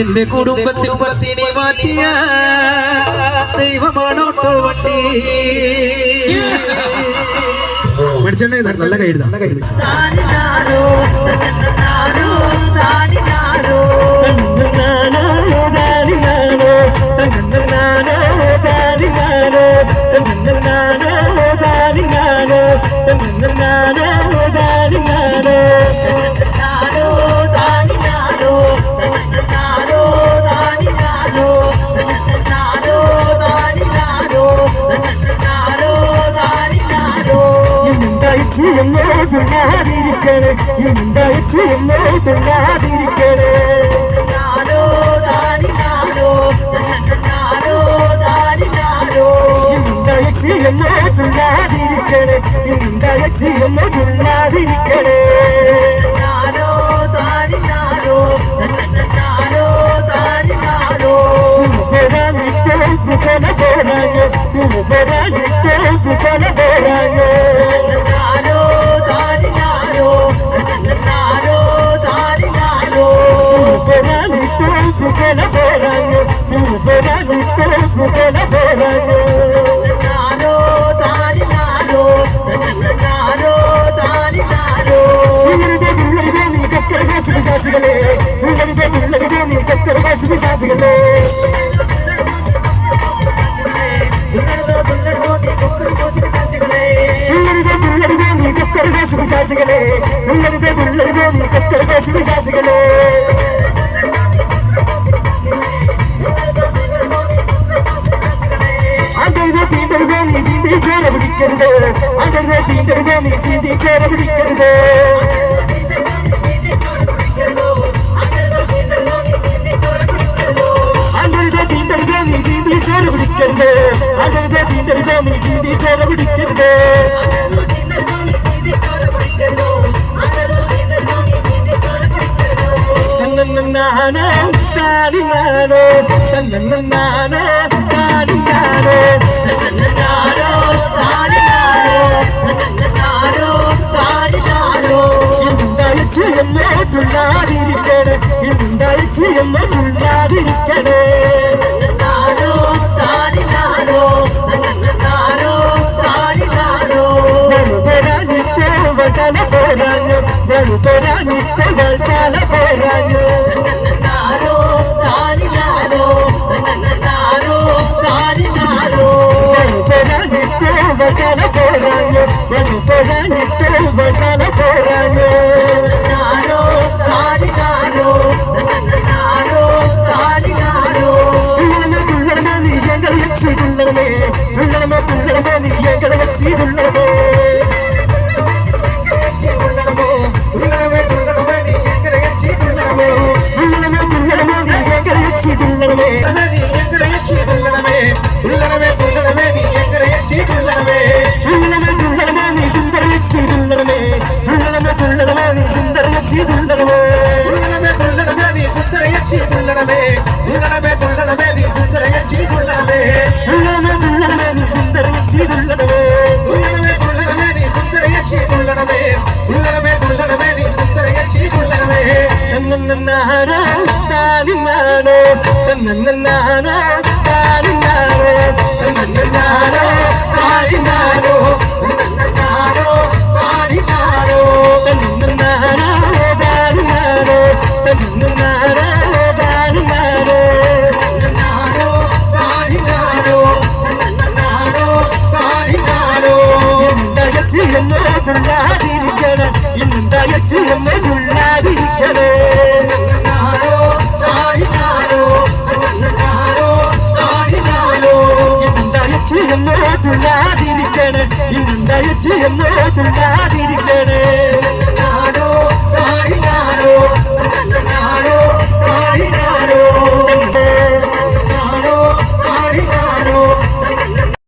എന്റെ കുടുംബത്തിൽ പത്തിനെ മാറ്റിയ ദൈവമാണോട്ടോ വണ്ടി പഠിച്ചേ നല്ല കൈ നല്ല കൈ ചിരിക്കണേ ഉണ്ടായിച്ച് എന്നെ തുന്നാതിരിക്കണേ നാനോ താരി పోరాయే చూసరాదు తోపు తల పోరాయే నారో దారి నారో నారో దారి నారో ఉల్లరిదే ఉల్లరిదే నీ చక్కర వాసుని శాసిగలే ఉల్లరిదే ఉల్లరిదే నీ చక్కర వాసుని శాసిగలే శాసిగలే ఉల్లరిదే ఉల్లరిదే నీ చక్కర వాసుని శాసిగలే சீந்தி சேர பிடிக்கிறது அடர்வே தீங்கிறது நீ சீந்தி சேர பிடிக்கிறது அடர்வே தீங்கிறது நீ சீந்தி சேர பிடிக்கிறது அடர்வே தீங்கிறது நானே தாடி நானே நானே தாடி நானே ഉണ്ടായിച്ച് എന്നോട്ടുള്ളാതിരിക്കണേ ഉണ്ടായിച്ച് എന്നോട്ടുള്ളാതിരിക്കണേ നാരോ താനിനാരോ எச்சி துள்ளடவே துள்ளடவே துள்ளடவே நீ எங்கற எச்சி துள்ளடவே துள்ளடவே துள்ளடவே நீ சுந்தர எச்சி துள்ளடவே துள்ளடவே துள்ளடவே நீ சுந்தர எச்சி துள்ளடவே துள்ளடவே துள்ளடவே நீ சுந்தர எச்சி துள்ளடவே துள்ளடவே துள்ளடவே நீ சுந்தர எச்சி துள்ளடவே துள்ளடவே துள்ளடவே நீ சுந்தர எச்சி துள்ளடவே துள்ளடவே துள்ளடவே நீ சுந்தர எச்சி துள்ளடவே துள்ளடவே துள்ளடவே நீ சுந்தர நன்னன்னாரா தாலிமானோ நன்னன்னாரா തന്നന്നാരോ താനിനാരോ തന്നന്നാരോ എന്നോ തുള്ളാതിരിക്കണേ ഇന്നുണ്ടഴിച്ച് എന്നോ തുള്ളാതിരിക്കണേ